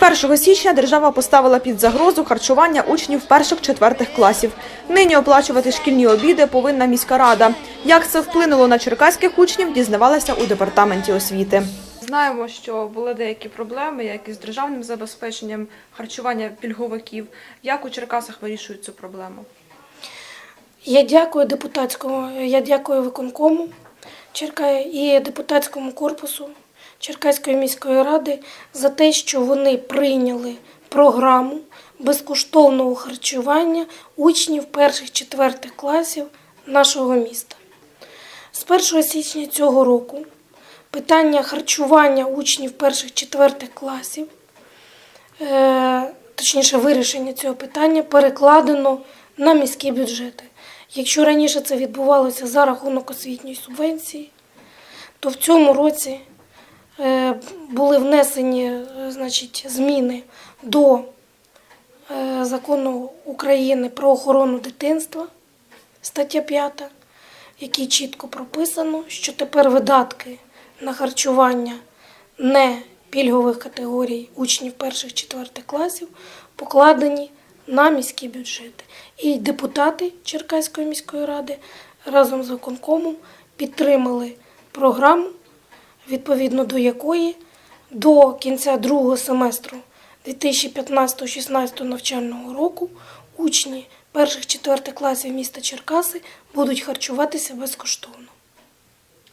З 1 січня держава поставила під загрозу харчування учнів перших-четвертих класів. Нині оплачувати шкільні обіди повинна міська рада. Як це вплинуло на черкаських учнів, дізнавалася у департаменті освіти. Знаємо, що були деякі проблеми, як із державним забезпеченням харчування пільговиків. Як у Черкасах вирішують цю проблему? Я дякую депутатському, я дякую виконкому Черка і депутатському корпусу Черкаської міської ради за те, що вони прийняли програму безкоштовного харчування учнів перших-четвертих класів нашого міста. З 1 січня цього року питання харчування учнів перших-четвертих класів е, точніше вирішення цього питання перекладено на міські бюджети. Якщо раніше це відбувалося за рахунок освітньої субвенції, то в цьому році були внесені е, значить, зміни до е, закону України про охорону дитинства, стаття 5, в якій чітко прописано, що тепер видатки на харчування не пільгових категорій учнів перших-четвертих класів покладені на міські бюджети. І депутати Черкаської міської ради разом з виконкомом підтримали програму, відповідно до якої до кінця другого семестру 2015-16 навчального року учні перших-четвертих класів міста Черкаси будуть харчуватися безкоштовно.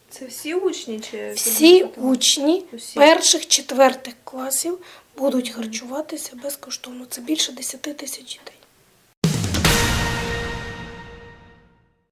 Це всі учні чи Всі учні Усі. перших четвертих класів будуть харчуватися безкоштовно. Це більше 10 тисяч дітей.